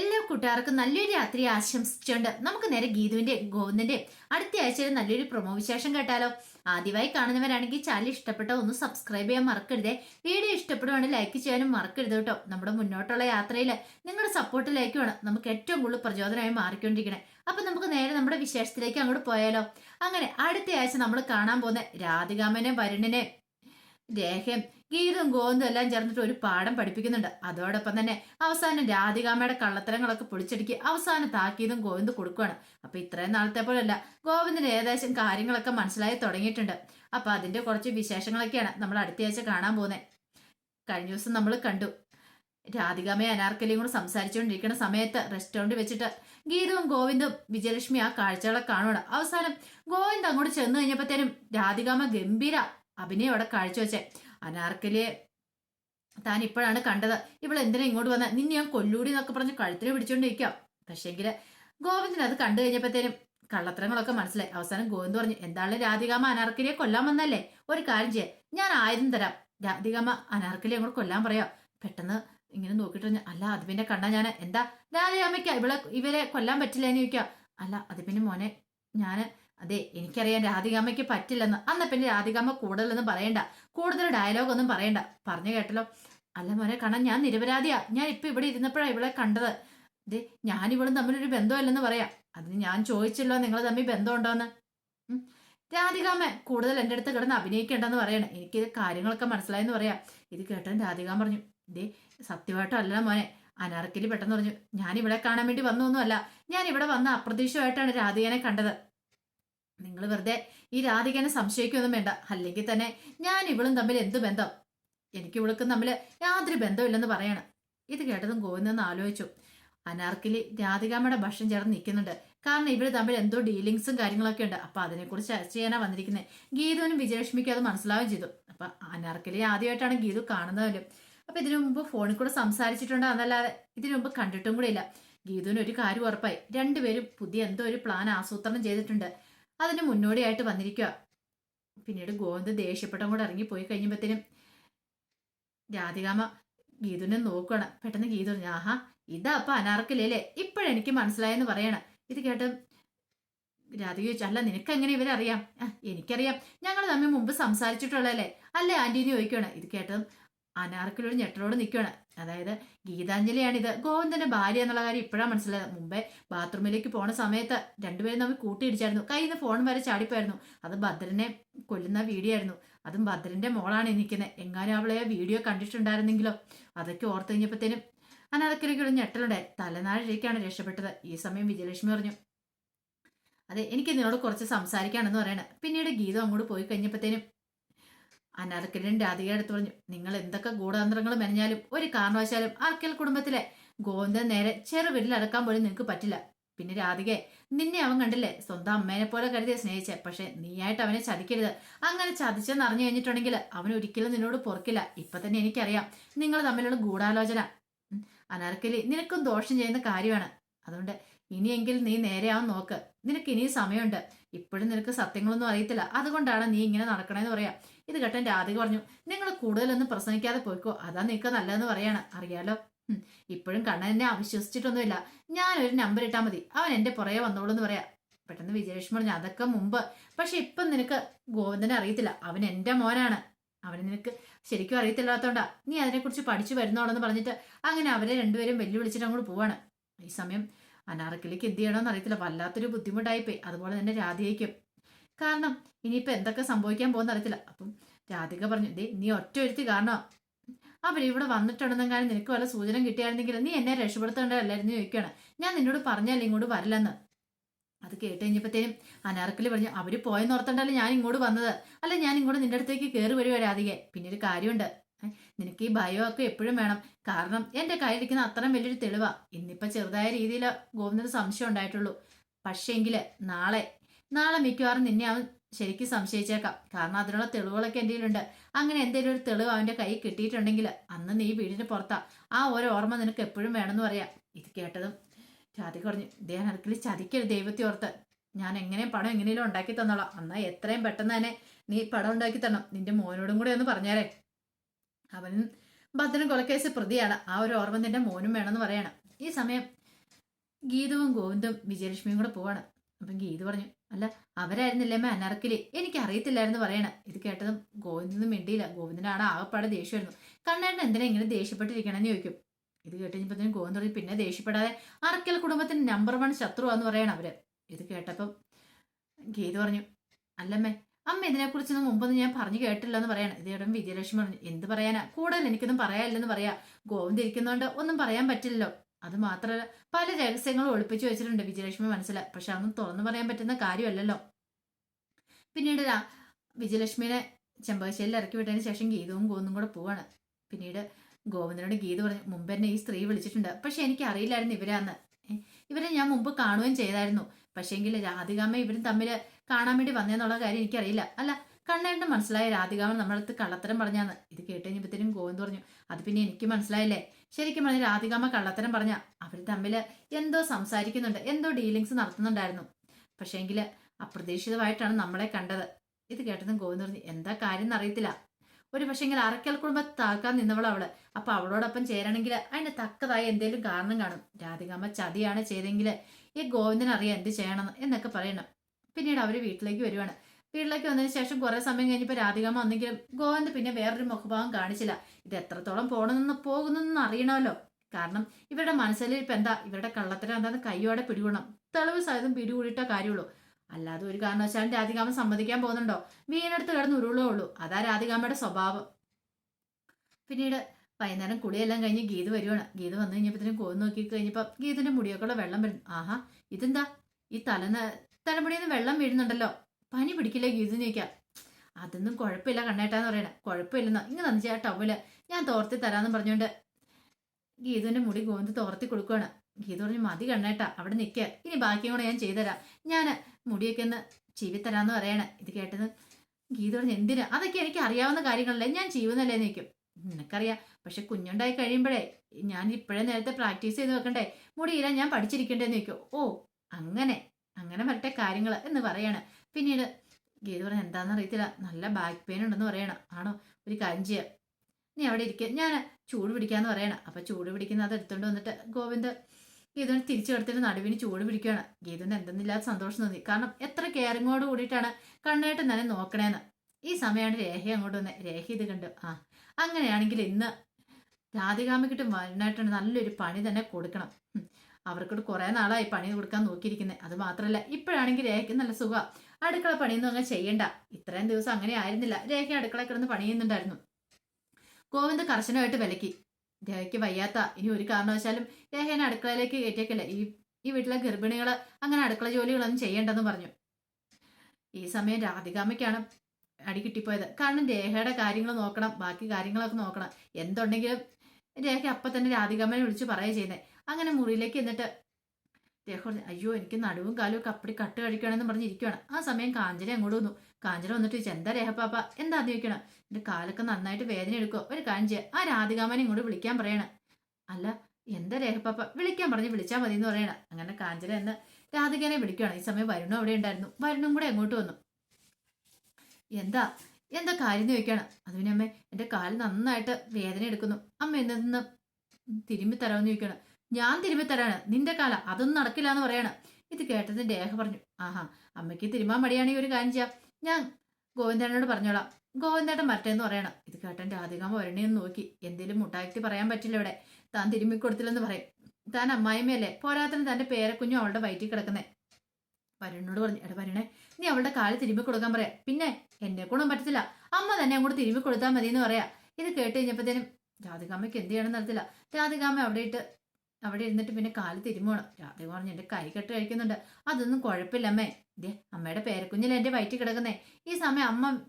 എല്ലാ കൂട്ടുകാർക്കും നല്ലൊരു രാത്രി ആശംസിച്ചുകൊണ്ട് നമുക്ക് നേരെ ഗീതുവിന്റെ ഗോവിന്ദന്റെ അടുത്ത ആഴ്ചയിൽ നല്ലൊരു പ്രൊമോ വിശേഷം കേട്ടാലോ. ആദ്യമായി കാണുന്നവരാണെങ്കിൽ ചാനൽ ഇഷ്ടപ്പെട്ടോ ഒന്ന് സബ്സ്ക്രൈബ് ചെയ്യാൻ മറക്കരുതേ. വീഡിയോ ഇഷ്ടപ്പെടുവാണെങ്കിൽ ലൈക്ക് ചെയ്യാനും മറക്കരുത് കേട്ടോ. നമ്മുടെ മുന്നോട്ടുള്ള യാത്രയിൽ നിങ്ങളുടെ സപ്പോർട്ടിലേക്കുമാണ് നമുക്ക് ഏറ്റവും കൂടുതൽ പ്രചോദനമായി മാറിക്കൊണ്ടിരിക്കണേ. അപ്പൊ നമുക്ക് നേരെ നമ്മുടെ വിശേഷത്തിലേക്ക് അങ്ങോട്ട് പോയാലോ. അങ്ങനെ അടുത്ത ആഴ്ച നമ്മൾ കാണാൻ പോകുന്ന രാധികാമനെ വരുണിനെ രേഖയും ഗീതും ഗോന്തും എല്ലാം ചേർന്നിട്ട് ഒരു പാഠം പഠിപ്പിക്കുന്നുണ്ട്. അതോടൊപ്പം തന്നെ അവസാനം രാധികാമ്മയുടെ കള്ളത്തരങ്ങളൊക്കെ പൊളിച്ചടുക്കി അവസാനം താക്കീതും ഗോവിന്ദ് കൊടുക്കുകയാണ് അപ്പൊ ഇത്രയും നാളത്തെ പോലെയല്ല ഗോവിന്ദിന് ഏകദേശം കാര്യങ്ങളൊക്കെ മനസ്സിലായി തുടങ്ങിയിട്ടുണ്ട്. അപ്പൊ അതിന്റെ കുറച്ച് വിശേഷങ്ങളൊക്കെയാണ് നമ്മൾ അടുത്ത ആഴ്ച കാണാൻ പോകുന്നത് കഴിഞ്ഞ ദിവസം നമ്മൾ കണ്ടു. രാധികാമയെ അനാർക്കലിയും കൂടെ സംസാരിച്ചുകൊണ്ടിരിക്കുന്ന സമയത്ത് റെസ്റ്റോറന്റ് വെച്ചിട്ട് ഗീതവും ഗോവിന്ദും വിജയലക്ഷ്മി ആ കാഴ്ചകളെ കാണുകയാണ് അവസാനം ഗോവിന്ദ് അങ്ങോട്ട് ചെന്ന് കഴിഞ്ഞപ്പോഴത്തേനും രാധികാമ ഗംഭീര അഭിനയം അവിടെ കാഴ്ചവെച്ചേ. അനാർക്കലിയെ താൻ ഇപ്പോഴാണ് കണ്ടത്. ഇവൾ എന്തിനാ ഇങ്ങോട്ട് വന്ന? നിന്നെ ഞാൻ കൊല്ലൂടി എന്നൊക്കെ പറഞ്ഞ് കഴുത്തിൽ പിടിച്ചോണ്ടിരിക്കാം പക്ഷേങ്കിൽ ഗോവിന്ദൻ അത് കണ്ടു കഴിഞ്ഞപ്പോഴത്തേനും കള്ളത്തരങ്ങളൊക്കെ മനസ്സിലായി. അവസാനം ഗോവിന്ദ് പറഞ്ഞു എന്താണ് രാധികാമ അനാർക്കലിയെ കൊല്ലാൻ വന്നല്ലേ? ഒരു കാര്യം ചെയ്യാം. ഞാൻ ആയിരം തരാം. രാധികാമ അനാർക്കലിയെ അങ്ങോട്ട് കൊല്ലാൻ പറയാം. പെട്ടെന്ന് ഇങ്ങനെ നോക്കിയിട്ട് അല്ല അത് പിന്നെ കണ്ടാ ഞാൻ എന്താ? രാധികാമയ്ക്ക ഇവളെ ഇവരെ കൊല്ലാൻ പറ്റില്ല എന്ന് ചോദിക്കാം അല്ല അത് പിന്നെ മോനെ ഞാൻ അതെ എനിക്കറിയാം രാധികാമ്മയ്ക്ക് പറ്റില്ലെന്ന്. അന്ന പിന്നെ രാധികാമ്മ കൂടുതലൊന്നും പറയണ്ട. കൂടുതൽ ഡയലോഗ് ഒന്നും പറയണ്ട. പറഞ്ഞു കേട്ടല്ലോ. അല്ല മോനെ കാണാൻ ഞാൻ നിരപരാധിയാ. ഞാൻ ഇപ്പൊ ഇവിടെ ഇരുന്നപ്പോഴാണ് ഇവളെ കണ്ടത്. ദേ ഞാൻ ഇവളും തമ്മിലൊരു ബന്ധമില്ലെന്ന് പറയാം. അതിന് ഞാൻ ചോദിച്ചല്ലോ നിങ്ങൾ തമ്മിൽ ബന്ധമുണ്ടോന്ന്. രാധികാമ്മ കൂടുതൽ എന്റെ അടുത്ത് കിടന്ന് അഭിനയിക്കേണ്ടെന്ന് പറയണം. എനിക്ക് കാര്യങ്ങളൊക്കെ മനസ്സിലായെന്ന് പറയാം. ഇത് കേട്ടാൻ രാധികാമ്മ പറഞ്ഞു ദേ സത്യമായിട്ടും അല്ല മോനെ. അനാർക്കലി പെട്ടെന്ന് പറഞ്ഞു ഞാൻ ഇവിടെ കാണാൻ വേണ്ടി വന്നൊന്നുമല്ല. ഞാൻ ഇവിടെ വന്ന അപ്രതീക്ഷിതമായിട്ടാണ് രാധികനെ കണ്ടത്. നിങ്ങൾ വെറുതെ ഈ രാധികനെ സംശയിക്കൊന്നും വേണ്ട. അല്ലെങ്കിൽ തന്നെ ഞാൻ ഇവളും തമ്മിൽ എന്ത് ബന്ധം? എനിക്ക് ഇവൾക്കും തമ്മിൽ യാതൊരു ബന്ധമില്ലെന്ന് പറയണം. ഇത് കേട്ടതും ഗോവിന്ദൻ ആലോചിച്ചു. അനാർക്കിലി രാധികാമ്മയുടെ ഭക്ഷണം ചേർന്ന് നിൽക്കുന്നുണ്ട്. കാരണം ഇവർ തമ്മിൽ എന്തോ ഡീലിങ്സും കാര്യങ്ങളൊക്കെ ഉണ്ട്. അപ്പൊ അതിനെക്കുറിച്ച് ചർച്ച ചെയ്യാനാണ് വന്നിരിക്കുന്നത് ഗീതുവിനും വിജയലക്ഷ്മിക്കും അത് മനസ്സിലാവുകയും ചെയ്തു. അപ്പൊ അനാർക്കിലി ആദ്യമായിട്ടാണ് ഗീതു കാണുന്നവരും അപ്പൊ ഇതിനു മുമ്പ് ഫോണിൽ കൂടെ സംസാരിച്ചിട്ടുണ്ട് എന്നല്ലാതെ ഇതിനു മുമ്പ് കണ്ടിട്ടും കൂടെ ഇല്ല. ഗീതുവിന് ഒരു കാര്യം ഉറപ്പായി. രണ്ടുപേരും പുതിയ എന്തോ ഒരു പ്ലാൻ ആസൂത്രണം ചെയ്തിട്ടുണ്ട്. അതിന് മുന്നോടിയായിട്ട് വന്നിരിക്കുക പിന്നീട് ഗോവിന്ദ് ദേഷ്യപ്പെട്ടം കൂടെ ഇറങ്ങി പോയി കഴിഞ്ഞപ്പോഴത്തേനും രാധികാമ ഗീതുവിനെ നോക്കണം പെട്ടെന്ന് ഗീതു പറഞ്ഞു ആഹാ ഇതാ അപ്പൊ അനാർക്കലല്ലേ ഇപ്പോഴെനിക്ക് മനസ്സിലായെന്ന് പറയണം. ഇത് കേട്ട് രാധിക ചോദിച്ചു അല്ല നിനക്ക് എങ്ങനെ ഇവരെ അറിയാം എനിക്കറിയാം. ഞങ്ങൾ തമ്മിൽ മുമ്പ് സംസാരിച്ചിട്ടുള്ളതല്ലേ? അല്ലേ ആന്റീന്ന് ചോദിക്കണം ഇത് കേട്ടതും അനാർക്കലോട് ഞെട്ടലോട് നിൽക്കുകയാണ് അതായത് ഗീതാഞ്ജലിയാണ് ഇത് ഗോവിന്ദന്റെ ഭാര്യ എന്നുള്ള കാര്യം ഇപ്പോഴാണ് മനസ്സിലായത്. മുമ്പേ ബാത്റൂമിലേക്ക് പോണ സമയത്ത് രണ്ടുപേരും തമ്മിൽ കൂട്ടിയിടിച്ചായിരുന്നു. കയ്യിൽ നിന്ന് ഫോൺ വരെ ചാടിപ്പോയിരുന്നു അത് ഭദ്രനെ കൊല്ലുന്ന വീഡിയോ ആയിരുന്നു. അതും ഭദ്രന്റെ മോളാണ് നിൽക്കുന്നത് എങ്ങാനും അവളെ വീഡിയോ കണ്ടിട്ടുണ്ടായിരുന്നെങ്കിലോ? അതൊക്കെ ഓർത്ത് കഴിഞ്ഞപ്പോഴത്തേനും അനാഥക്കിലേക്കുള്ള ഞെട്ടലുണ്ടായി. തലനാഴിലേക്കാണ് രക്ഷപ്പെട്ടത്. ഈ സമയം വിജയലക്ഷ്മി പറഞ്ഞു അതെ എനിക്ക് നിന്നോട് കുറച്ച് സംസാരിക്കാണെന്ന് പറയണേ. പിന്നീട് ഗീത അങ്ങോട്ട് പോയി കഴിഞ്ഞപ്പോഴത്തേനും അനാർക്കലിനും രാധിക അടുത്ത് പറഞ്ഞു നിങ്ങൾ എന്തൊക്കെ ഗൂഢതന്ത്രങ്ങൾ മെനഞ്ഞാലും ഒരു കാരണവശാലും അർക്കൽ കുടുംബത്തിലെ ഗോവിന്ദൻ നേരെ ചെറുവിരൽ അടക്കാൻ പോലും നിങ്ങൾക്ക് പറ്റില്ല. പിന്നെ രാധികെ നിന്നെ അവൻ കണ്ടില്ലേ? സ്വന്തം അമ്മേനെ പോലെ കരുതിയ സ്നേഹിച്ച. പക്ഷെ നീയായിട്ട് അവനെ ചതിക്കരുത്. അങ്ങനെ ചതിച്ചെന്ന് അറിഞ്ഞു കഴിഞ്ഞിട്ടുണ്ടെങ്കിൽ അവൻ ഒരിക്കലും നിന്നോട് പൊറുക്കില്ല. ഇപ്പൊ തന്നെ എനിക്കറിയാം നിങ്ങൾ തമ്മിലുള്ള ഗൂഢാലോചന. അനാർക്കലി നിനക്കും ദോഷം ചെയ്യുന്ന കാര്യമാണ്. അതുകൊണ്ട് ഇനിയെങ്കിൽ നീ നേരെയാവും നോക്ക്. നിനക്ക് ഇനിയും സമയമുണ്ട്. ഇപ്പോഴും നിനക്ക് സത്യങ്ങളൊന്നും അറിയത്തില്ല. അതുകൊണ്ടാണ് നീ ഇങ്ങനെ നടക്കണേന്ന് പറയാം. ഇത് കേട്ടൻ രാധിക പറഞ്ഞു നിങ്ങൾ കൂടുതലൊന്നും പ്രസംഗിക്കാതെ പോയിക്കോ. അതാ നിനക്ക് നല്ലതെന്ന് പറയാണ്. അറിയാലോ? ഇപ്പോഴും കണ്ണൻ എന്നെ ഞാൻ ഒരു നമ്പർ ഇട്ടാൽ മതി. അവൻ എന്റെ പുറകെ വന്നോളൂ എന്ന് പറയാം. പെട്ടെന്ന് വിജയലക്ഷ്മി പറഞ്ഞു അതൊക്കെ മുമ്പ്. പക്ഷെ ഇപ്പം നിനക്ക് ഗോവിന്ദനെ അറിയത്തില്ല. അവൻ എന്റെ മോനാണ്. അവന് നിനക്ക് ശരിക്കും അറിയത്തില്ലാത്തോണ്ടാ. നീ അതിനെക്കുറിച്ച് പഠിച്ചു വരുന്നോളെന്ന് പറഞ്ഞിട്ട് അങ്ങനെ അവരെ രണ്ടുപേരും വെല്ലുവിളിച്ചിട്ട് അങ്ങോട്ട് പോവാണ്. ഈ സമയം അനാർക്കലിക്ക് എന്ത് ചെയ്യണമെന്ന് അറിയത്തില്ല. വല്ലാത്തൊരു ബുദ്ധിമുട്ടായിപ്പോയി. അതുപോലെ തന്നെ രാധികയ്ക്കും. കാരണം ഇനിയിപ്പോൾ എന്തൊക്കെ സംഭവിക്കാൻ പോകുന്ന അറിയത്തില്ല. അപ്പം രാധിക പറഞ്ഞു ദേ നീ ഒറ്റ ഒരുത്തി കാരണം? അവരിവിടെ വന്നിട്ടുണ്ടെന്നും കാര്യം നിനക്ക് വല്ല സൂചന കിട്ടിയായിരുന്നെങ്കിൽ നീ എന്നെ രക്ഷപ്പെടുത്തേണ്ടതല്ലായിരുന്നു ചോദിക്കുകയാണ്. ഞാൻ നിന്നോട് പറഞ്ഞാൽ ഇങ്ങോട്ട് വരില്ലെന്ന്? അത് കേട്ട് കഴിഞ്ഞപ്പോഴത്തേനും അനാർക്കലി പറഞ്ഞു അവർ പോയെന്ന് ഓർത്തണ്ടല്ലോ ഞാൻ ഇങ്ങോട്ട് വന്നത്? അല്ല ഞാൻ ഇങ്ങോട്ട് നിന്റെ അടുത്തേക്ക് കയറി വരുവാ രാധികെ. പിന്നെ ഒരു കാര്യമുണ്ട്. നിനക്ക് ഈ ഭയമൊക്കെ എപ്പോഴും വേണം. കാരണം എന്റെ കയ്യിലിരിക്കുന്ന അത്രയും വലിയൊരു തെളിവാ. ഇന്നിപ്പോ ചെറുതായ രീതിയിൽ ഗോവിന്ദന് സംശയം ഉണ്ടായിട്ടുള്ളൂ. പക്ഷേങ്കിൽ നാളെ നാളെ മിക്കവാറും നിന്നെ അവൻ ശരിക്കും സംശയിച്ചേക്കാം. കാരണം അതിനുള്ള തെളിവുകളൊക്കെ എന്റെ കയ്യിലുണ്ട്. അങ്ങനെ എന്തെങ്കിലും ഒരു തെളിവ് അവന്റെ കയ്യിൽ കിട്ടിയിട്ടുണ്ടെങ്കിൽ അന്ന് നീ വീടിന് പുറത്താ. ആ ഓരോ ഓർമ്മ നിനക്ക് എപ്പോഴും വേണമെന്ന് പറയാം. ഇത് കേട്ടതും ചതി കുറഞ്ഞു. ദേഹം നടക്കിൽ ചതിക്കരുത് ദൈവത്തെ ഓർത്ത്. ഞാൻ എങ്ങനെയും പടം എങ്ങനെയും ഉണ്ടാക്കി തന്നോളാം. എന്നാൽ എത്രയും പെട്ടെന്ന് തന്നെ നീ പടം ഉണ്ടാക്കി തരണം. നിന്റെ മോനോടും കൂടെ ഒന്ന് പറഞ്ഞേരെ. അവൻ ഭദ്രൻ കൊലക്കേസ് പ്രതിയാണ്. ആ ഒരു ഓർമ്മ നിന്റെ മോനും വേണമെന്ന് പറയണം. ഈ സമയം ഗീതവും ഗോവിന്ദും വിജയലക്ഷ്മിയും കൂടെ പോവാണ്. അപ്പം ഗീത പറഞ്ഞു അല്ല അവരായിരുന്നില്ലേ അമ്മ അനർക്കിലി എനിക്ക് അറിയത്തില്ലായിരുന്നു പറയണ. ഇത് കേട്ടതും ഗോവിന്ദനും മിണ്ടിയില്ല. ഗോവിന്ദനാണ് ആകപ്പാടെ ദേഷ്യമായിരുന്നു. കണ്ണേട്ടൻ എന്തിനാ ഇങ്ങനെ ദേഷ്യപ്പെട്ടിരിക്കണമെന്ന് ചോദിക്കും. ഇത് കേട്ടുകഴിഞ്ഞപ്പോഴത്തേനും ഗോവിന്ദ് പറഞ്ഞു പിന്നെ ദേഷ്യപ്പെടാതെ അറക്കൽ കുടുംബത്തിന് നമ്പർ വൺ ശത്രുവാന്ന് പറയണം അവർ. ഇത് കേട്ടപ്പം ഗീത പറഞ്ഞു അല്ലമ്മേ അമ്മ ഇതിനെക്കുറിച്ചൊന്നും മുമ്പൊന്നും ഞാൻ പറഞ്ഞു കേട്ടില്ല എന്ന് പറയണം ഇതേടും വിജയലക്ഷ്മി പറഞ്ഞു. എന്ത് പറയാനാ? കൂടുതൽ എനിക്കൊന്നും പറയാനില്ലെന്ന് പറയാ. ഗോവിന്ദ് ഇരിക്കുന്നതുകൊണ്ട് ഒന്നും പറയാൻ പറ്റില്ലല്ലോ. അത് മാത്രമല്ല പല രഹസ്യങ്ങളും ഒളിപ്പിച്ചു വെച്ചിട്ടുണ്ട് വിജയലക്ഷ്മി മനസ്സിൽ പക്ഷെ അതൊന്നും തുറന്നു പറയാൻ പറ്റുന്ന കാര്യമല്ലല്ലോ. പിന്നീട് വിജയലക്ഷ്മിനെ ചെമ്പകശ്ശേരിയിൽ ഇറക്കി വിട്ടതിന് ശേഷം ഗീതവും ഗോവിന്ദും കൂടെ പോവാണ്. പിന്നീട് ഗോവിന്ദനോട് ഗീത പറഞ്ഞു മുമ്പ് എന്നെ ഈ സ്ത്രീ വിളിച്ചിട്ടുണ്ട്. പക്ഷെ എനിക്ക് അറിയില്ലായിരുന്നു ഇവരാന്ന് ഇവരെ ഞാൻ മുമ്പ് കാണുകയും ചെയ്തായിരുന്നു. പക്ഷേങ്കിൽ രാധികാമ്മ ഇവരും തമ്മിൽ കാണാൻ വേണ്ടി വന്നേന്നുള്ള കാര്യം എനിക്കറിയില്ല. അല്ല കണ്ണേണ്ട മനസ്സിലായ രാധികാമ്മ നമ്മളടുത്ത് കള്ളത്തരം പറഞ്ഞാന്ന്? ഇത് കേട്ട് കഴിഞ്ഞപ്പോഴത്തേനും ഗോവിന്ദ് പറഞ്ഞു അത് പിന്നെ എനിക്ക് മനസ്സിലായില്ലേ? ശരിക്കും പറഞ്ഞ രാധികാമ്മ കള്ളത്തരം പറഞ്ഞ അവർ തമ്മിൽ എന്തോ സംസാരിക്കുന്നുണ്ട് എന്തോ ഡീലിങ്സ് നടത്തുന്നുണ്ടായിരുന്നു. പക്ഷേങ്കിൽ അപ്രതീക്ഷിതമായിട്ടാണ് നമ്മളെ കണ്ടത്. ഇത് കേട്ടതും ഗോവിന്ദ് പറഞ്ഞു എന്താ കാര്യം എന്നറിയത്തില്ല ഒരു പക്ഷേങ്കിൽ അറക്കൽ കുടുംബത്താക്കാൻ നിന്നവൾ അവൾ അപ്പൊ അവളോടൊപ്പം ചേരണമെങ്കിൽ അതിന് തക്കതായ എന്തെങ്കിലും കാരണം കാണും. രാധികാമ്മ ചതിയാണ് ചെയ്തെങ്കിൽ ഈ ഗോവിന്ദൻ അറിയാം എന്ത് ചെയ്യണം എന്നൊക്കെ പറയണം. പിന്നീട് അവർ വീട്ടിലേക്ക് വരുവാണ്. വീട്ടിലേക്ക് വന്നതിന് ശേഷം കുറെ സമയം കഴിഞ്ഞപ്പോൾ രാധികാമ്മ വന്നെങ്കിലും ഗോവിന്ദ് പിന്നെ വേറൊരു മുഖഭാവം കാണിച്ചില്ല. ഇത് എത്രത്തോളം പോകണമെന്ന് പോകുന്നെന്ന് അറിയണമല്ലോ. കാരണം ഇവരുടെ മനസ്സിൽ ഇപ്പൊ എന്താ? ഇവരുടെ കള്ളത്തരം എന്താന്ന് കയ്യോടെ പിടികൂടണം. തെളിവ് സഹിതം പിടികൂടിയിട്ടേ കാര്യമുള്ളൂ. അല്ലാതെ ഒരു കാരണവശാലും രാധികാമ്മ സമ്മതിക്കാൻ പോകുന്നുണ്ടോ? വീണെടുത്ത് കിടന്ന് ഉരുളേ ഉള്ളൂ. അതാ രാധികാമ്മയുടെ സ്വഭാവം. പിന്നീട് വൈകുന്നേരം കുളിയെല്ലാം കഴിഞ്ഞ് ഗീത വരുവാണ്. ഗീത വന്നു കഴിഞ്ഞപ്പോഴത്തേനും കോന്ന് നോക്കി കഴിഞ്ഞപ്പോൾ ഗീതിന്റെ മുടിയൊക്കെ വെള്ളം വരുന്നു ആഹാ ഇതെന്താ? ഈ തലന്ന് തലമുടിയിൽ നിന്ന് വെള്ളം വീഴുന്നുണ്ടല്ലോ. പനി പിടിക്കില്ല ഗീത ചോദിക്കാം അതൊന്നും കുഴപ്പമില്ല കണ്ണേട്ടാന്ന് പറയണേ. കുഴപ്പമില്ലെന്നോ? ഇങ്ങനെ തന്നിച്ച് ആ ടവൽ ഞാൻ തോർത്തി തരാന്ന് പറഞ്ഞുകൊണ്ട് ഗീതുവിന്റെ മുടി ഗോന്ത് തോർത്തി കൊടുക്കുകയാണ് ഗീതു പറഞ്ഞു മതി കണ്ണേട്ടാ അവിടെ നിൽക്കുക ഇനി ബാക്കിയും കൂടെ ഞാൻ ചെയ്തുതരാം. ഞാൻ മുടിയൊക്കെ ഒന്ന് ചീവിത്തരാന്ന് പറയണേ. ഇത് കേട്ടത് ഗീത പറഞ്ഞ എന്തിനാ? അതൊക്കെ എനിക്ക് അറിയാവുന്ന കാര്യങ്ങളല്ലേ? ഞാൻ ചെയ്യുന്നല്ലേ നിൽക്കും നിനക്കറിയാം. പക്ഷെ കുഞ്ഞുണ്ടായി കഴിയുമ്പോഴേ ഞാൻ ഇപ്പോഴേ നേരത്തെ പ്രാക്ടീസ് ചെയ്ത് വെക്കണ്ടേ? മുടിയില്ല ഞാൻ പഠിച്ചിരിക്കണ്ടേന്ന് നിൽക്കും ഓ അങ്ങനെ. അങ്ങനെ വരട്ടെ കാര്യങ്ങൾ എന്ന് പറയാണ്. പിന്നീട് ഗീത പറഞ്ഞ എന്താണെന്ന് അറിയത്തില്ല. നല്ല ബാക്ക് പെയിൻ ഉണ്ടെന്ന് പറയണം. ആണോ? ഒരു കാര്യം ചെയ്യാം. നീ അവിടെ ഇരിക്കുക ഞാൻ ചൂട് പിടിക്കാന്ന് പറയണം. അപ്പൊ ചൂട് പിടിക്കുന്ന അത് എടുത്തോണ്ട് വന്നിട്ട് ഗോവിന്ദ് ഗീതുവിനെ തിരിച്ചു കിടത്തിട്ട് നടുവിന് ചൂട് പിടിക്കുകയാണ്. ഗീതന് എന്തെന്നില്ലാത്ത സന്തോഷം തോന്നി. കാരണം എത്ര കെയറിങ്ങോട് കൂടിയിട്ടാണ് കണ്ണേട്ടൻ തന്നെ നോക്കണേന്ന്. ഈ സമയമാണ് രേഖ അങ്ങോട്ട് വന്നത് രേഖ ഇത് കണ്ടു ആ അങ്ങനെയാണെങ്കിൽ ഇന്ന് രാധികാമ്മക്കിട്ട് വൈകിട്ടാണ് നല്ലൊരു പണി തന്നെ കൊടുക്കണം. അവർക്കോട് കുറേ കുറെ നാളായി പണി കൊടുക്കാൻ നോക്കിയിരിക്കുന്നത് അത് മാത്രമല്ല ഇപ്പോഴാണെങ്കിൽ രേഖയ്ക്ക് നല്ല സുഖ. അടുക്കള പണിയൊന്നും അങ്ങനെ ചെയ്യണ്ട. ഇത്രയും ദിവസം അങ്ങനെ ആയിരുന്നില്ല. രേഖ അടുക്കള കിടന്ന് പണി ചെയ്യുന്നുണ്ടായിരുന്നു ഗോവിന്ദ് കർശനമായിട്ട് വിലക്കി. രേഖയ്ക്ക് വയ്യാത്ത ഇനി ഒരു കാരണവശാലും രേഖേനെ അടുക്കളയിലേക്ക് കയറ്റിയേക്കില്ല. ഈ ഈ വീട്ടിലെ ഗർഭിണികൾ അങ്ങനെ അടുക്കള ജോലികളൊന്നും ചെയ്യേണ്ടെന്ന് പറഞ്ഞു. ഈ സമയം രാധികാമ്മയ്ക്കാണ് അടി കിട്ടിപ്പോയത്. കാരണം രേഖയുടെ കാര്യങ്ങൾ നോക്കണം ബാക്കി കാര്യങ്ങളൊക്കെ നോക്കണം. എന്തുണ്ടെങ്കിലും രേഖ അപ്പം തന്നെ രാധികാമ്മനെ വിളിച്ച് പറയുക ചെയ്യുന്നത് അങ്ങനെ മുറിയിലേക്ക് എന്നിട്ട് രേഖ പറഞ്ഞു അയ്യോ എനിക്ക് നടുവും കാലും ഒക്കെ അപ്പടി കട്ട് കഴിക്കണമെന്ന് പറഞ്ഞിരിക്കുകയാണ് ആ സമയം കാഞ്ചന അങ്ങോട്ട് വന്നു. കാഞ്ചന വന്നിട്ട് ചോദിച്ചു എന്താ പാപ്പ? എന്താ ചോദിക്കണം? എന്റെ കാലൊക്കെ നന്നായിട്ട് വേദന എടുക്കുക ഒരു ചെയ്യാം. ആ രാധികാമനെ ഇങ്ങോട്ട് വിളിക്കാൻ പറയണം. അല്ല എന്താ രേഖ പാപ്പ? വിളിക്കാൻ പറഞ്ഞ് വിളിച്ചാൽ മതി എന്ന് പറയണം. അങ്ങനെ കാഞ്ചന എന്ന് രാധികനെ വിളിക്കുകയാണ്. ഈ സമയം വരുണും അവിടെ ഉണ്ടായിരുന്നു. വരുണും കൂടെ അങ്ങോട്ട് വന്നു. എന്താ? എന്താ കാര്യം ചോദിക്കണം. അത് പിന്നെ അമ്മേ എന്റെ കാൽ നന്നായിട്ട് വേദന എടുക്കുന്നു. അമ്മ എന്തെന്ന് തിരുമ്പി തരാമെന്ന് ചോദിക്കണം ഞാൻ തിരുമ്പി തരാണ്. നിന്റെ കാല. അതൊന്നും നടക്കില്ല എന്ന് പറയാണ്. ഇത് കേട്ടതിന് രേഖ പറഞ്ഞു. ആഹാ അമ്മയ്ക്ക് തിരുമാൻ മടിയാണെങ്കിൽ ഒരു കാര്യം ചെയ്യാം. ഞാൻ ഗോവിന്ദനോട് പറഞ്ഞോളാം. ഗോവിന്ദേട്ടൻ മറ്റേന്ന് പറയണം. ഇത് കേട്ടൻ രാധികാമ്മ വരണേന്ന് നോക്കി. എന്തേലും മുട്ടായിട്ട് പറയാൻ പറ്റില്ല ഇവിടെ. താൻ തിരുമ്മി കൊടുത്തില്ലെന്ന് പറയും. താൻ അമ്മായിമ്മയല്ലേ പോരാത്തിന് തന്റെ പേരക്കുഞ്ഞും അവളുടെ വയറ്റിൽ കിടക്കുന്നേ. വരുണിനോട് പറഞ്ഞു എടാ വരുണേ നീ അവളുടെ കാൽ തിരുമ്പി കൊടുക്കാൻ പറയാ. പിന്നെ എന്നെ കൊണ്ടും പറ്റത്തില്ല. അമ്മ തന്നെ അങ്ങോട്ട് തിരുമ്പി കൊടുത്താൽ മതി എന്ന് പറയാ. ഇത് കേട്ട് കഴിഞ്ഞപ്പോഴത്തേനും രാധികാമ്മയ്ക്ക് എന്ത് ചെയ്യണമെന്ന് അറിയത്തില്ല. രാധികാമ്മ അവിടെ ഇട്ട് അവിടെ ഇരുന്നിട്ട് പിന്നെ കാൽ തിരുമ്പോണം രാധിക പറഞ്ഞു എന്റെ കൈ കെട്ട് കഴിക്കുന്നുണ്ട്. അതൊന്നും കുഴപ്പമില്ല അമ്മേ. ഇതേ അമ്മയുടെ പേരക്കുഞ്ഞിൽ എന്റെ വയറ്റിൽ കിടക്കുന്നേ. ഈ സമയം അമ്മ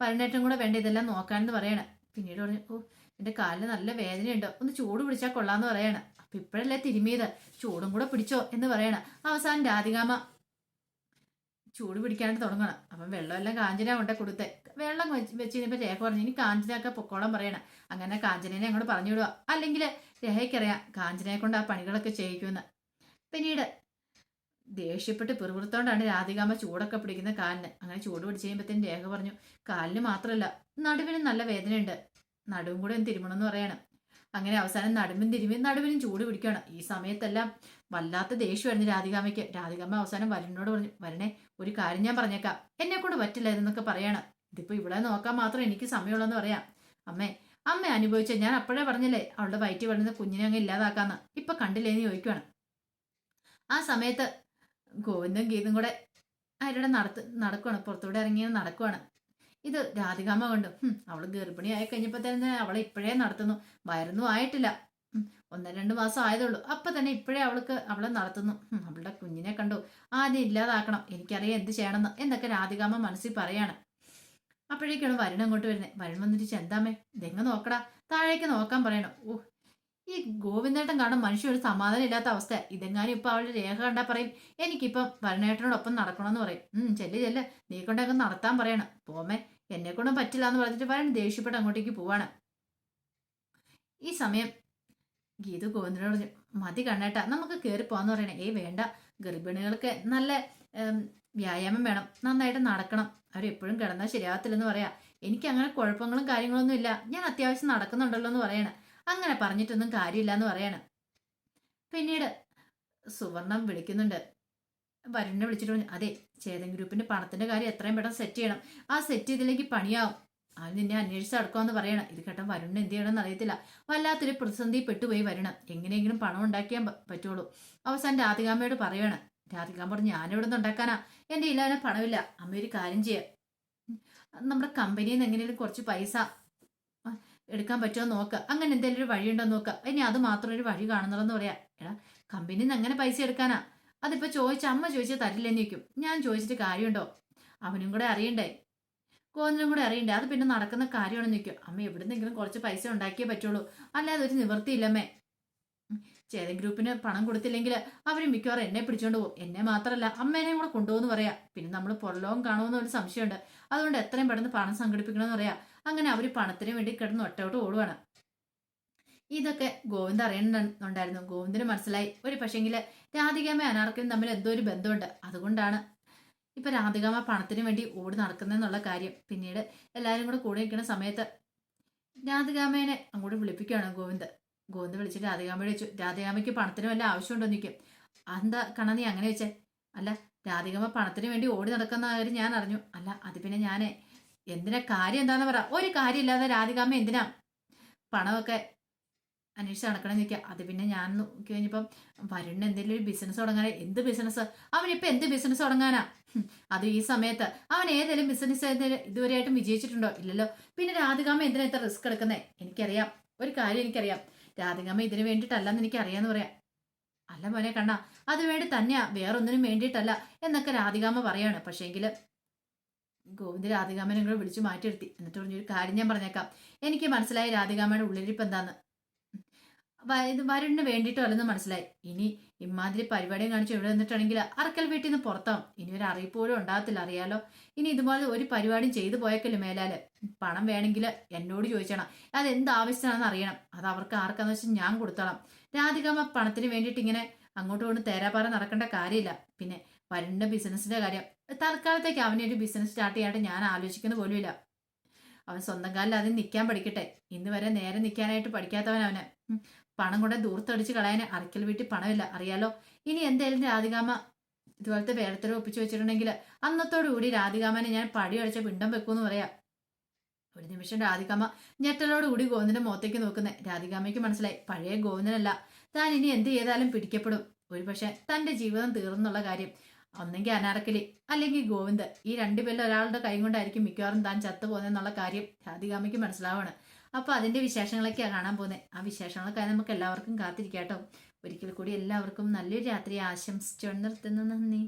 പറഞ്ഞേറ്റം കൂടെ വേണ്ട ഇതെല്ലാം നോക്കാനെന്ന് പറയണ. പിന്നീട് പറഞ്ഞു ഓ എന്റെ കാലിന് നല്ല വേദനയുണ്ട്. ഒന്ന് ചൂട് പിടിച്ചാൽ കൊള്ളാന്ന് പറയണ. അപ്പൊ ഇപ്പോഴല്ലേ തിരുമിയത് ചൂടും കൂടെ പിടിച്ചോ എന്ന് പറയണ. അവസാനം രാധികാമ ചൂട് പിടിക്കാനായിട്ട് തുടങ്ങണം. അപ്പം വെള്ളമെല്ലാം കാഞ്ചന കൊണ്ടേ കൊടുത്തേ. വെള്ളം വെച്ച് വെച്ച് കഴിഞ്ഞപ്പോൾ രേഖ പറഞ്ഞു ഇനി കാഞ്ചനയൊക്കെ പൊക്കോളം പറയണം. അങ്ങനെ കാഞ്ചനേനെ അങ്ങോട്ട് പറഞ്ഞു വിടുക. അല്ലെങ്കിൽ രേഖയ്ക്കറിയാം കാഞ്ചനയെ കൊണ്ട് ആ പണികളൊക്കെ ചെയ്യിക്കുമെന്ന്. പിന്നീട് ദേഷ്യപ്പെട്ട് പിറുപിറുത്തോണ്ടാണ് രാധികാമ്മ ചൂടൊക്കെ പിടിക്കുന്ന കാലിന്. അങ്ങനെ ചൂട് പിടിച്ച് കഴിയുമ്പോഴത്തേന് രേഖ പറഞ്ഞു കാലിന് മാത്രമല്ല നടുവിനും നല്ല വേദനയുണ്ട്. നടുവും കൂടെ ഒന്ന് തിരുമണമെന്ന് പറയണം. അങ്ങനെ അവസാനം നടുമ്പും തിരുമ്പും നടുവിനും ചൂട് പിടിക്കണം ഈ സമയത്തെല്ലാം വല്ലാത്ത ദേഷ്യമായിരുന്നു രാധികാമ്മയ്ക്ക്. രാധികാമ്മ അവസാനം വരുണിനോട് പറഞ്ഞു വരണേ ഒരു കാര്യം ഞാൻ പറഞ്ഞേക്കാം. എന്നെ കൊണ്ട് പറ്റില്ല എന്നൊക്കെ പറയണം. ഇതിപ്പോ ഇവിടെ നോക്കാൻ മാത്രം എനിക്ക് സമയമുള്ളെന്ന് പറയാം. അമ്മേ അമ്മ അനുഭവിച്ച ഞാൻ അപ്പോഴേ പറഞ്ഞില്ലേ അവളുടെ വയറ്റിൽ വരുന്ന കുഞ്ഞിനെ അങ്ങ് ഇല്ലാതാക്കാന്ന്. ഇപ്പൊ കണ്ടില്ലേന്ന് ചോദിക്കുവാണ്. ആ സമയത്ത് ഗോവിന്ദും ഗീതും കൂടെ അവരുടെ നടത്ത് നടക്കുവാണ്. പുറത്തൂടെ ഇറങ്ങി നടക്കുവാണ്. ഇത് രാധികാമ്മ കണ്ടു. അവൾ ഗർഭിണിയായി കഴിഞ്ഞപ്പോ തന്നെ അവളെ ഇപ്പോഴേ നടത്തുന്നു. വയറൊന്നും ആയിട്ടില്ല. ഒന്നര രണ്ട് മാസം ആയതുള്ളൂ അപ്പൊ തന്നെ ഇപ്പോഴേ അവൾക്ക് അവളെ നടത്തുന്നു. അവളുടെ കുഞ്ഞിനെ കണ്ടു. ആദ്യം ഇല്ലാതാക്കണം. എനിക്കറിയാം എന്ത് ചെയ്യണമെന്ന് എന്നൊക്കെ രാധികാമ്മ മനസ്സിൽ പറയാണ്. അപ്പോഴേക്കാണ് വരുൺ അങ്ങോട്ട് വരുന്നത് വരുൺ വന്നിട്ട് ചെന്താമേ ഇതെങ്ങ് നോക്കടാ? താഴേക്ക് നോക്കാൻ പറയണം. ഓ ഈ ഗോവിന്ദേട്ടൻ കാണാൻ മനുഷ്യ ഒരു സമാധാനം ഇല്ലാത്ത അവസ്ഥ. ഇതെങ്ങാനും ഇപ്പൊ അവളുടെ രേഖ കണ്ടാ പറയും. എനിക്കിപ്പം വരണേട്ടനോടൊപ്പം നടക്കണമെന്ന് പറയും. ഉം ചെല്ല് ചെല്ല്. നീ കൊണ്ടൊക്കെ നടത്താൻ പറയണം. പോമേ എന്നെ കൊണ്ടും പറ്റില്ല എന്ന് പറഞ്ഞിട്ട് വരൻ ദേഷ്യപ്പെട്ട് അങ്ങോട്ടേക്ക് പോവാണ്. ഈ സമയം ഗീതു ഗോവിന്ദനോട് പറഞ്ഞു മതി കണ്ണേട്ട നമുക്ക് കയറി പോവാന്ന് പറയണേ. ഏയ് വേണ്ട. ഗർഭിണികൾക്ക് നല്ല വ്യായാമം വേണം. നന്നായിട്ട് നടക്കണം. അവരെപ്പോഴും കിടന്നാൽ ശരിയാകത്തില്ലെന്ന് പറയാ. എനിക്ക് അങ്ങനെ കുഴപ്പങ്ങളും കാര്യങ്ങളൊന്നും ഇല്ല. ഞാൻ അത്യാവശ്യം നടക്കുന്നുണ്ടല്ലോ എന്ന് പറയണ. അങ്ങനെ പറഞ്ഞിട്ടൊന്നും കാര്യമില്ല എന്ന് പറയാണ്. പിന്നീട് സുവർണം വിളിക്കുന്നുണ്ട്. വരുണിനെ വിളിച്ചിട്ട് പറഞ്ഞു അതെ ചേതൻ ഗ്രൂപ്പിന്റെ പണത്തിന്റെ കാര്യം എത്രയും പെട്ടെന്ന് സെറ്റ് ചെയ്യണം. ആ സെറ്റ് ചെയ്തില്ലെങ്കിൽ പണിയാവും. അത് നിന്നെ അന്വേഷിച്ച് അടക്കാമെന്ന് പറയണം. ഇത് കേട്ടോ വരുണിന് എന്ത് ചെയ്യണമെന്ന് അറിയത്തില്ല. വല്ലാത്തൊരു പ്രതിസന്ധി പെട്ടുപോയി വരണം. എങ്ങനെയെങ്കിലും പണം ഉണ്ടാക്കിയാൻ പറ്റുള്ളൂ. അവസാനം രാധികാമ്മയോട് പറയണം രാധികാമ്മ പറഞ്ഞു ഞാനിവിടെ നിന്ന് ഉണ്ടാക്കാനാ. എന്റെ ഇല്ലാതെ പണമില്ല. അമ്മ ഒരു കാര്യം ചെയ്യാം. നമ്മുടെ കമ്പനിയിൽ നിന്ന് എങ്ങനെയും കുറച്ച് പൈസ എടുക്കാൻ പറ്റുമോ നോക്കുക അങ്ങനെ എന്തെങ്കിലും ഒരു വഴിയുണ്ടോ നോക്കുക ഇനി അത് മാത്രം ഒരു വഴി കാണുന്നുള്ളെന്ന് പറയാം. എടാ കമ്പനിയിൽ നിന്ന് അങ്ങനെ പൈസ എടുക്കാനാ. അതിപ്പോ ചോദിച്ച അമ്മ ചോദിച്ചാൽ തരില്ലെന്ന് ചോദിക്കും. ഞാൻ ചോദിച്ചിട്ട് കാര്യമുണ്ടോ? അവനും കൂടെ അറിയണ്ടേ? കോന്നിനും കൂടെ അറിയണ്ടേ? അത് പിന്നെ നടക്കുന്ന കാര്യമാണെന്ന് നിൽക്കും അമ്മ എവിടുന്നെങ്കിലും കുറച്ച് പൈസ ഉണ്ടാക്കിയേ പറ്റുള്ളൂ. അല്ലാതെ ഒരു നിവൃത്തിയില്ലമ്മേ ചേതൻ ഗ്രൂപ്പിന് പണം കൊടുത്തില്ലെങ്കിൽ അവർ മിക്കവാറും എന്നെ പിടിച്ചോണ്ട് പോകും. എന്നെ മാത്രമല്ല അമ്മേനെയും കൂടെ കൊണ്ടുപോകുന്നു പറയാം. പിന്നെ നമ്മൾ പുറലോകം കാണുമെന്ന് ഒരു സംശയമുണ്ട്. അതുകൊണ്ട് എത്രയും പെട്ടെന്ന് പണം സംഘടിപ്പിക്കണമെന്ന് പറയാ. അങ്ങനെ അവർ പണത്തിന് വേണ്ടി കിടന്ന് ഒറ്റോട്ട് ഓടുവാണ്. ഇതൊക്കെ ഗോവിന്ദ് അറിയണമെന്നുണ്ടായിരുന്നു ഗോവിന്ദിന് മനസ്സിലായി. ഒരു പക്ഷേങ്കിൽ രാധികാമ്മ അനാർക്കും തമ്മിൽ എന്തോ ഒരു ബന്ധമുണ്ട്. അതുകൊണ്ടാണ് ഇപ്പൊ രാധികാമ്മ പണത്തിന് വേണ്ടി ഓടി നടക്കുന്നതെന്നുള്ള കാര്യം. പിന്നീട് എല്ലാവരും കൂടെ കൂടെ നിൽക്കുന്ന സമയത്ത് രാധികാമ്മേനെ അങ്ങോട്ട് വിളിപ്പിക്കുകയാണ് ഗോവിന്ദ്. ഗോവിന്ദ് വിളിച്ചിട്ട് രാധികാമ്മയോട് ചോദിച്ചു രാധികാമ്മയ്ക്ക് പണത്തിന് വല്ല ആവശ്യമുണ്ടോ? നിൽക്കും അതെന്താ കണ നീ അങ്ങനെ വെച്ചേ അല്ല രാധികാമ്മ പണത്തിന് വേണ്ടി ഓടി നടക്കുന്ന കാര്യം ഞാൻ അറിഞ്ഞു. അല്ല അത് പിന്നെ ഞാൻ എന്തിനാ കാര്യം എന്താന്ന് പറ. ഒരു കാര്യമില്ലാതെ രാധികാമ്മ എന്തിനാ പണമൊക്കെ അന്വേഷിച്ച് നടക്കണം ചോദിക്കുക അത് പിന്നെ ഞാൻ നോക്കി കഴിഞ്ഞപ്പം വരുണ്ണ എന്തെങ്കിലും ഒരു ബിസിനസ് തുടങ്ങാനാ എന്ത് ബിസിനസ് അവനിപ്പോൾ എന്ത് ബിസിനസ് തുടങ്ങാനാ? അത് ഈ സമയത്ത് അവൻ ഏതെങ്കിലും ബിസിനസ് ഇതുവരെയായിട്ടും വിജയിച്ചിട്ടുണ്ടോ? ഇല്ലല്ലോ. പിന്നെ രാധികാമ്മ എന്തിനാ ഇത്ര റിസ്ക് എടുക്കുന്നേ? എനിക്കറിയാം. ഒരു കാര്യം എനിക്കറിയാം. രാധികാമ്മ ഇതിന് വേണ്ടിയിട്ടല്ലെന്ന് എനിക്ക് അറിയാന്ന് പറയാം. അല്ല മോനെ കണ്ണ. അത് വേണ്ടി തന്നെയാ. വേറൊന്നിനും വേണ്ടിയിട്ടല്ല എന്നൊക്കെ രാധികാമ്മ പറയാണ്. പക്ഷേങ്കിൽ ഗോവിന്ദ് രാധികാമ്മനെ കൂടെ വിളിച്ചു മാറ്റിയെടുത്തി എന്നിട്ട് പറഞ്ഞൊരു കാര്യം ഞാൻ പറഞ്ഞേക്കാം. എനിക്ക് മനസ്സിലായി രാധികാമയുടെ ഉള്ളിലിരിപ്പ് എന്താന്ന്. ഇത് വരുണിന് വേണ്ടിയിട്ടും അല്ലെന്ന് മനസ്സിലായി. ഇനി ഇമാതിരി പരിപാടിയും കാണിച്ച് ഇവിടെ നിന്നിട്ടാണെങ്കിൽ അറക്കൽ വീട്ടിൽ നിന്ന് പുറത്താവും. ഇനി ഒരു അറിയിപ്പ് പോലും ഉണ്ടാകത്തില്ല അറിയാലോ? ഇനി ഇതുപോലെ ഒരു പരിപാടിയും ചെയ്തു പോയേക്കല്ലോ മേലാൽ? പണം വേണമെങ്കിൽ എന്നോട് ചോദിച്ചണം. അത് എന്ത് ആവശ്യമാണെന്ന് അറിയണം. അത് അവർക്ക് ആർക്കാന്ന് വെച്ചാൽ ഞാൻ കൊടുത്തോളാം. രാധികാമ പണത്തിന് വേണ്ടിയിട്ട് ഇങ്ങനെ അങ്ങോട്ടും കൊണ്ട് തേരാപ്പാറ നടക്കേണ്ട കാര്യമില്ല. പിന്നെ വരുണിന്റെ ബിസിനസ്സിന്റെ കാര്യം. തൽക്കാലത്തേക്ക് അവനെ ഒരു ബിസിനസ് സ്റ്റാർട്ട് ചെയ്യാനായിട്ട് ഞാൻ ആലോചിക്കുന്ന പോലുമില്ല. അവൻ സ്വന്തം കാലിൽ അതിന് നിൽക്കാൻ പഠിക്കട്ടെ. ഇന്ന് വരെ നേരെ നിൽക്കാനായിട്ട് പഠിക്കാത്തവൻ അവന്. പണം കൊണ്ട് ദൂർത്തടിച്ച് കളയാൻ അറക്കൽ വീട്ടിൽ പണമില്ല. അറിയാലോ? ഇനി എന്തായാലും രാധികാമ ഇതുപോലത്തെ വേറെത്തരം ഒപ്പിച്ചു വെച്ചിട്ടുണ്ടെങ്കിൽ അന്നത്തോടുകൂടി രാധികാമനെ ഞാൻ പടി അടിച്ച പിണ്ടം വെക്കൂന്ന് പറയാം. ഒരു നിമിഷം രാധികാമ ഞെട്ടലോടുകൂടി ഗോവിന്ദന്റെ മുഖത്തേക്ക് നോക്കുന്നത് രാധികാമയ്ക്ക് മനസ്സിലായി. പഴയ ഗോവിന്ദനല്ല. താൻ ഇനി എന്ത് ചെയ്താലും പിടിക്കപ്പെടും. ഒരുപക്ഷെ തന്റെ ജീവിതം തീർന്നുള്ള കാര്യം. ഒന്നെങ്കിൽ അനാർക്കലി അല്ലെങ്കിൽ ഗോവിന്ദ് ഈ രണ്ടുപേരിൽ ഒരാളുടെ കൈ കൊണ്ടായിരിക്കും മിക്കവാറും താൻ ചത്തുപോകുന്നെന്നുള്ള കാര്യം രാധികാമയ്ക്ക് മനസ്സിലാവാണ്. അപ്പൊ അതിന്റെ വിശേഷങ്ങളൊക്കെയാണ് കാണാൻ പോകുന്നത് ആ വിശേഷങ്ങളൊക്കെ നമുക്ക് എല്ലാവർക്കും കാത്തിരിക്കാട്ടോ ഒരിക്കൽ കൂടി എല്ലാവർക്കും നല്ലൊരു രാത്രി ആശംസിച്ചു നിർത്തുന്നു. നന്ദി.